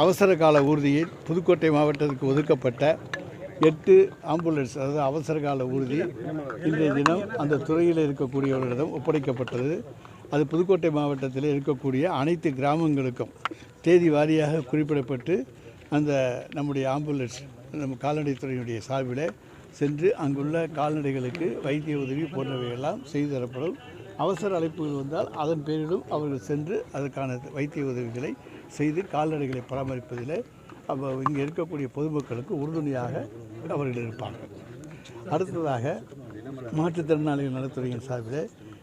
அவசர கால ஊர்தியில் புதுக்கோட்டை மாவட்டத்துக்கு ஒதுக்கப்பட்ட எட்டு ஆம்புலன்ஸ் அதாவது அவசர கால ஊர்தி இன்றைய தினம் அந்த துறையில் இருக்கக்கூடியவர்களிடம் ஒப்படைக்கப்பட்டது. அது புதுக்கோட்டை மாவட்டத்தில் இருக்கக்கூடிய அனைத்து கிராமங்களுக்கும் தேதி வாரியாக குறிப்பிடப்பட்டு அந்த நம்முடைய ஆம்புலன்ஸ் நம்ம கால்நடைத்துறையினுடைய சார்பில் சென்று அங்குள்ள கால்நடைகளுக்கு வைத்திய உதவி போன்றவையெல்லாம் செய்து தரப்படும். அவசர அழைப்புகள் வந்தால் அதன் பேரிலும் அவர்கள் சென்று அதற்கான வைத்திய உதவிகளை செய்து கால்நடைகளை பராமரிப்பதில் அவ இங்கே இருக்கக்கூடிய பொதுமக்களுக்கு உறுதுணையாக அவர்கள் இருப்பார்கள் அடுத்ததாக மாற்றுத்திறனாளிகள் நலத்துறையின் சார்பில்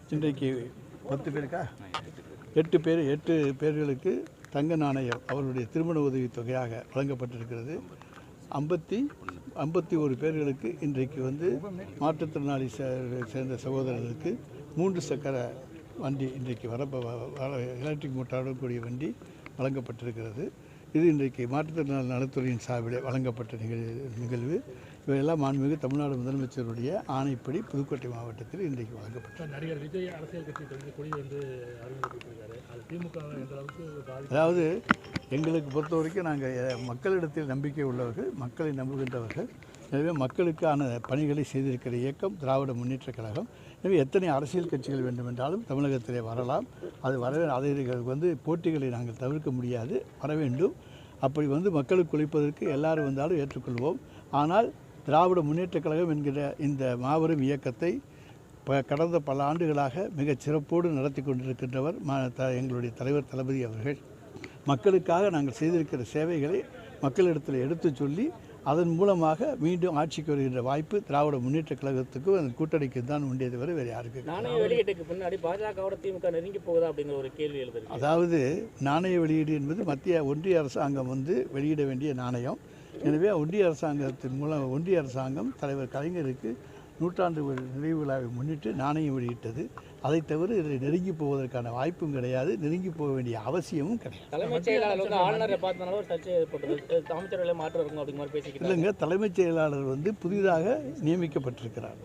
இன்றைக்கு பத்து பேருக்கா? எட்டு பேர் எட்டு பேர்களுக்கு தங்க நாணயம் அவருடைய திருமண உதவித் தொகையாக வழங்கப்பட்டிருக்கிறது. ஐம்பத்தி ஐம்பத்தி ஒரு பேர்களுக்கு இன்றைக்கு வந்து மாற்றுத்திறனாளி சேர்ந்த சகோதரர்களுக்கு மூன்று சக்கர வண்டி இன்றைக்கு வர எலக்ட்ரிக் மோட்டாருடன் கூடிய வண்டி வழங்கப்பட்டிருக்கிறது. இது இன்றைக்கு மாற்றுத்திறனாளி நலத்துறையின் சார்பில் வழங்கப்பட்ட நிகழ் நிகழ்வு. இவையெல்லாம் மாண்புமிகு தமிழ்நாடு முதலமைச்சருடைய ஆணைப்படி புதுக்கோட்டை மாவட்டத்தில் இன்றைக்கு வழங்கப்பட்டது. நடிகர் விஜய் அரசியல் கட்சி வந்து கொடி அதாவது எங்களுக்கு பொறுத்த வரைக்கும் நாங்கள் மக்களிடத்தில் நம்பிக்கை உள்ளவர்கள் மக்களை நம்புகின்றவர்கள். எனவே மக்களுக்கான பணிகளை செய்திருக்கிற இயக்கம் திராவிட முன்னேற்றக் கழகம். எனவே எத்தனை அரசியல் கட்சிகள் வேண்டுமென்றாலும் தமிழகத்திலே வரலாம். அது வர அதை வந்து போட்டிகளை நாங்கள் தவிர்க்க முடியாது. வர வேண்டும். அப்படி வந்து மக்களுக்கு குளிப்பதற்கு எல்லாரும் வந்தாலும் ஏற்றுக்கொள்வோம். ஆனால் திராவிட முன்னேற்றக் கழகம் என்கிற இந்த மாபெரும் இயக்கத்தை ப கடந்த பல ஆண்டுகளாக மிகச் சிறப்போடு நடத்தி கொண்டிருக்கின்றவர் ம த எங்களுடைய தலைவர் தளபதி அவர்கள். மக்களுக்காக நாங்கள் செய்திருக்கிற சேவைகளை மக்களிடத்தில் எடுத்துச் சொல்லி அதன் மூலமாக மீண்டும் ஆட்சிக்கு வருகின்ற வாய்ப்பு திராவிட முன்னேற்றக் கழகத்துக்கும் அந்த கூட்டணிக்கு தான் உண்டே தவிர வேறு யாருக்கு. நாணய வெளியீட்டுக்கு பின்னாடி பாஜகவோட திமுக நெருங்கி போகுதா அப்படிங்கிற ஒரு கேள்வி எழுதுருக்கு அதாவது நாணய வெளியீடு என்பது மத்திய ஒன்றிய அரசாங்கம் வந்து வெளியிட வேண்டிய நாணயம் எனவே ஒன்றிய அரசாங்கத்தின் மூலம் ஒன்றிய அரசாங்கம் தலைவர் கலைஞருக்கு நூற்றாண்டு வி- நிறைவு விழாவை முன்னிட்டு நாணயம் வெளியிட்டது. அதை தவிர இதில் நெருங்கி போவதற்கான வாய்ப்பும் கிடையாது. நெருங்கி போக வேண்டிய அவசியமும் கிடையாது. தலைமைச் செயலாளர் வந்து ஆளுநரை பார்த்தனால ஒரு சர்ச்சை ஏற்பட்டது. அமைச்சர்களை மாற்றம் இருக்கும் அப்படிங்கிற மாதிரி பேசிக்கிட்டாங்க இல்லைங்க தலைமைச் செயலாளர் வந்து புதிதாக நியமிக்கப்பட்டிருக்கிறார்.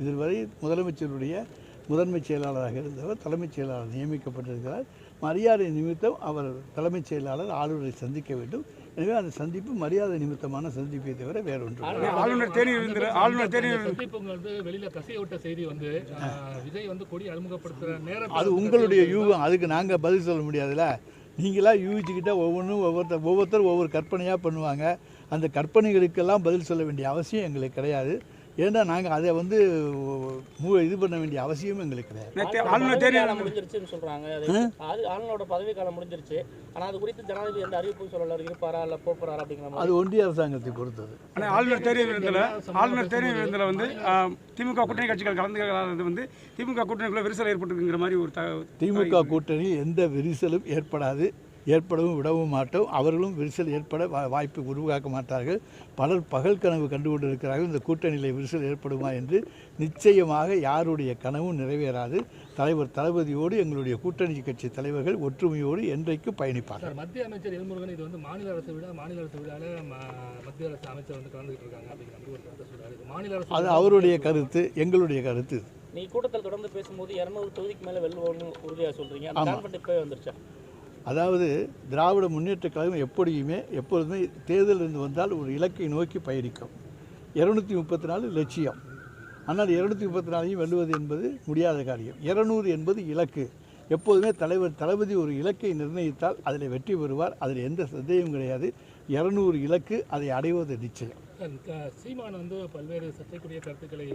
இதுவரை முதலமைச்சருடைய முதன்மைச் செயலாளராக இருந்தவர் தலைமைச் செயலாளர் நியமிக்கப்பட்டிருக்கிறார். மரியாதை நிமித்தம் அவர் தலைமைச் செயலாளர் ஆளுநரை சந்திக்க வேண்டும். எனவே அந்த சந்திப்பு மரியாதை நிமித்தமான சந்திப்பை தவிர வேறொன்று இல்லை. ஆளுநர் தேனி விருந்தில் ஆளுநர் தேனி அந்த சந்திப்புங்க வந்து வெளியில கசிய விட்ட செய்தி வந்து விஜய் வந்து கொடி அறிமுகப்படுத்துற நேரம் அது உங்களுடைய யூகம். அதுக்கு நாங்கள் பதில் சொல்ல முடியாதுல்ல. நீங்களாக யூகிச்சுக்கிட்டால் ஒவ்வொன்றும் ஒவ்வொருத்தர் ஒவ்வொருத்தரும் ஒவ்வொரு கற்பனையாக பண்ணுவாங்க. அந்த கற்பனைகளுக்கெல்லாம் பதில் சொல்ல வேண்டிய அவசியம் எங்களுக்கு கிடையாது. ஏன்னா நாங்கள் அதை வந்து மு- இது பண்ண வேண்டிய அவசியம் எங்களுக்கு முடிஞ்சிருச்சுன்னு சொல்றாங்க. அது அது ஆளுநரோட பதவி காலம் முடிஞ்சிருச்சு. ஆனா அது குறித்து ஜனாதிபதி எந்த அறிவிப்பும் சொல்லல இருப்பாரா இல்ல போறாரா அப்படிங்கிற மாதிரி. அது ஒன்றிய அரசாங்கத்தை பொறுத்தது. ஆனால் ஆளுநர் தேனி விருந்தில் ஆளுநர் தேனி விருந்தில் வந்து திமுக கூட்டணி கட்சிகள் கலந்துக்கிறது வந்து திமுக கூட்டணிக்குள்ள விரிசல் ஏற்பட்டுங்கிற மாதிரி ஒரு த திமுக கூட்டணியில் எந்த விரிசலும் ஏற்படாது. ஏற்படவும் விடவும் மாட்டோம். அவர்களும் விரிசல் ஏற்பட வாய்ப்பு உருவாக்க மாட்டார்கள். பலர் பகல் கனவு கண்டு கொண்டிருக்கிறார்கள் இந்த கூட்டணியில் விரிசல் ஏற்படுமா என்று நிச்சயமாக யாருடைய கனவும் நிறைவேறாது. தலைவர் தளபதியோடு எங்களுடைய கூட்டணி கட்சி தலைவர்கள் ஒற்றுமையோடு என்றைக்கு பயணிப்பார்கள். சார் மத்திய அமைச்சர் எல்முருகன் இது வந்து மாநில அரசு விட மாநில அரசு விழால ம- மத்திய அரசு அமைச்சர் வந்து கலந்துகிட்டு இருக்காங்க மாநில அரசு அது அவருடைய கருத்து எங்களுடைய கருத்து. நீ கூட்டத்தில் தொடர்ந்து பேசும்போது இரநூறு தொகுதிக்கு மேல வெல்லுவோம்னு உறுதியா சொல்றீங்க. அந்த கான்ஃபிடன்ட் இப்போ வந்துருச்சா? அதாவது திராவிட முன்னேற்ற கழகம் எப்படியுமே எப்பொழுதுமே தேர்தல் இருந்து வந்தால் ஒரு இலக்கை நோக்கி பயணிக்கும். இரநூத்தி முப்பத்தி நாலு லட்சியம். ஆனால் இரநூத்தி முப்பத்தி நாலையும் வெல்லுவது என்பது முடியாத காரியம். இரநூறு என்பது இலக்கு. எப்போதுமே தலைவர் தளபதி ஒரு இலக்கை நிர்ணயித்தால் அதில் வெற்றி பெறுவார். அதில் எந்த சந்தேகமும் கிடையாது. இரநூறு இலக்கு அதை அடைவது நிச்சயம். சீமான் வந்து பல்வேறு சர்ச்சைக்குரிய கருத்துக்களை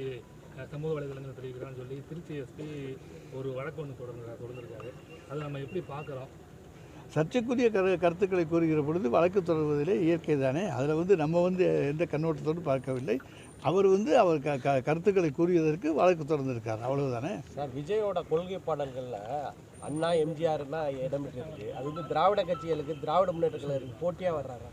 சமூக வலைதளங்கள் தெரிவிக்கிறான்னு சொல்லி திருச்சி எஸ்பி ஒரு வழக்கு ஒன்று தொடர்ந்து தொடர்ந்துருக்காரு. அதை நம்ம எப்படி பார்க்குறோம்? சர்ச்சைக்குரிய கரு கருத்துக்களை கூறுகிற பொழுது வழக்கு தொடர்வதிலே இயற்கை தானே. அதில் வந்து நம்ம வந்து எந்த கண்ணோட்டத்தோடு பார்க்கவில்லை. அவர் வந்து அவர் க க கருத்துக்களை கூறியதற்கு வழக்கு தொடர்ந்திருக்கார். அவ்வளவுதானே? சார் விஜயோட கொள்கை பாடல்களில் அண்ணா எம்ஜிஆர்னா இடம்பெற்றிருக்கு அது வந்து திராவிட கட்சிகளுக்கு திராவிட முன்னேற்ற கழகத்துக்கு போட்டியாக வர்றாரா?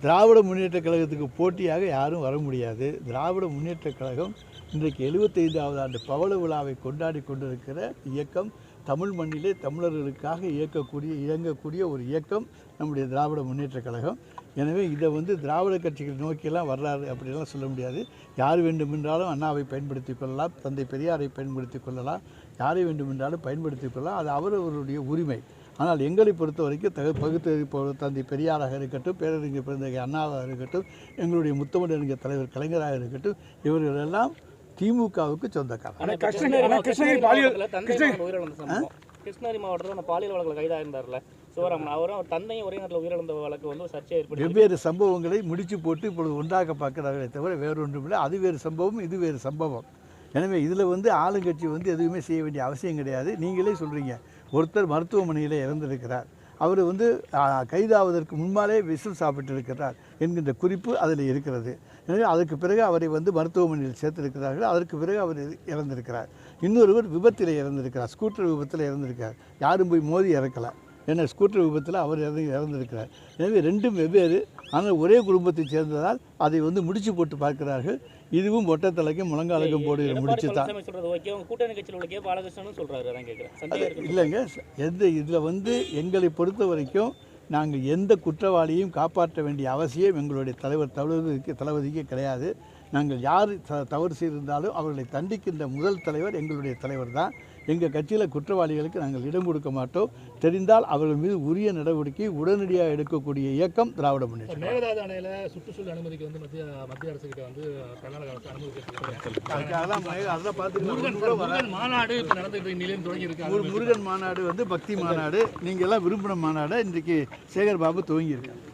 திராவிட முன்னேற்றக் கழகத்துக்கு போட்டியாக யாரும் வர முடியாது. திராவிட முன்னேற்றக் கழகம் இன்றைக்கு எழுபத்தைந்தாவது ஆண்டு பவள விழாவை கொண்டாடி கொண்டிருக்கிற இயக்கம் தமிழ் மண்ணிலே தமிழர்களுக்காக இயக்கக்கூடிய இயங்கக்கூடிய ஒரு இயக்கம் நம்முடைய திராவிட முன்னேற்றக் கழகம். எனவே இதை வந்து திராவிட கட்சிகள் நோக்கியெல்லாம் வரலாறு அப்படிலாம் சொல்ல முடியாது. யார் வேண்டுமென்றாலும் அண்ணாவை பயன்படுத்தி கொள்ளலாம் தந்தை பெரியாரை பயன்படுத்தி கொள்ளலாம் யாரை வேண்டுமென்றாலும் பயன்படுத்தி கொள்ளலாம். அது அவரவருடைய உரிமை. ஆனால் எங்களை பொறுத்த வரைக்கும் தக பகுத்தறிவு தந்தை பெரியாராக இருக்கட்டும் பேரறிஞர் பிறந்த அண்ணாவாக இருக்கட்டும் எங்களுடைய முத்தமிழறிஞர் தலைவர் கலைஞராக இருக்கட்டும் இவர்களெல்லாம் திமுகவுக்கு சொந்தக்காரர் கிருஷ்ணகிரி- கிருஷ்ணகிரி பாலியல் கிருஷ்ணகிரி மாவட்டத்தில் அந்த பாலியல் வழக்கில் கைதாக இருந்தார்ல. சிவராமன் அவரும் அவர் தந்தையும் ஒரே நேரத்தில் உயிரிழந்த வழக்கு வந்து ஒரு சர்ச்சை ஏற்பட்டு வெவ்வேறு சம்பவங்களை முடிச்சு போட்டு இப்பொழுது ஒன்றாக பார்க்கிறார்களே தவிர வேறொன்றும் இல்லை அது வேறு சம்பவம் இது வேறு சம்பவம். எனவே இதில் வந்து ஆளுங்கட்சி வந்து எதுவுமே செய்ய வேண்டிய அவசியம் கிடையாது. நீங்களே சொல்கிறீங்க ஒருத்தர் மருத்துவமனையில் இறந்திருக்கிறார். அவர் வந்து கைதாவதற்கு முன்பாலே விசில் சாப்பிட்டு இருக்கிறார் என்கின்ற குறிப்பு அதில் இருக்கிறது. எனவே அதற்கு பிறகு அவரை வந்து மருத்துவமனையில் சேர்த்திருக்கிறார்கள். அதற்கு பிறகு அவர் இறந்திருக்கிறார். இன்னொருவர் விபத்தில் இறந்திருக்கிறார். ஸ்கூட்டர் விபத்தில் இறந்திருக்கிறார். யாரும் போய் மோதி இறக்கலை. ஏன்னா ஸ்கூட்டர் விபத்தில் அவர் இறந்து இறந்திருக்கிறார். எனவே ரெண்டும் வெவ்வேறு. ஆனால் ஒரே குடும்பத்தைச் சேர்ந்ததால் அதை வந்து முடிச்சு போட்டு பார்க்கிறார்கள். இதுவும் ஒட்டத்தலைக்கும் முழங்காலுக்கும் போடுகிற முடிச்சு தான். இல்லைங்க. எந்த இதில் வந்து எங்களை பொறுத்த வரைக்கும் நாங்கள் எந்த குற்றவாளியையும் காப்பாற்ற வேண்டிய அவசியம் எங்களுடைய தலைவர் தளபதிக்கு தளபதிக்கு கிடையாது. நாங்கள் யார் த தவறு செய்திருந்தாலும் அவர்களை தண்டிக்கின்ற முதல் தலைவர் எங்களுடைய தலைவர் தான். எங்கள் கட்சியில் குற்றவாளிகளுக்கு நாங்கள் இடம் கொடுக்க மாட்டோம். தெரிந்தால் அவர்கள் மீது உரிய நடவடிக்கை உடனடியாக எடுக்கக்கூடிய இயக்கம் திராவிட முன்னேற்றம் மேகதாது அணையில சுற்றுச்சூழல் அனுமதிக்கு வந்து மத்திய மத்திய அரசு கிட்ட வந்து கர்நாடக அரசு அனுமதி கேட்டிருக்காங்க அதெல்லாம் அதெல்லாம் முருகன் பார்த்துக்கலாம் முருகன் மாநாடு இப்ப நடந்துட்டு நிலையம் தொடங்கி முரு- இருக்கு முருகன் மாநாடு வந்து பக்தி மாநாடு. நீங்கள் எல்லாம் விரும்பின மாநாடை இன்றைக்கு சேகர் பாபு துவங்கியிருக்காங்க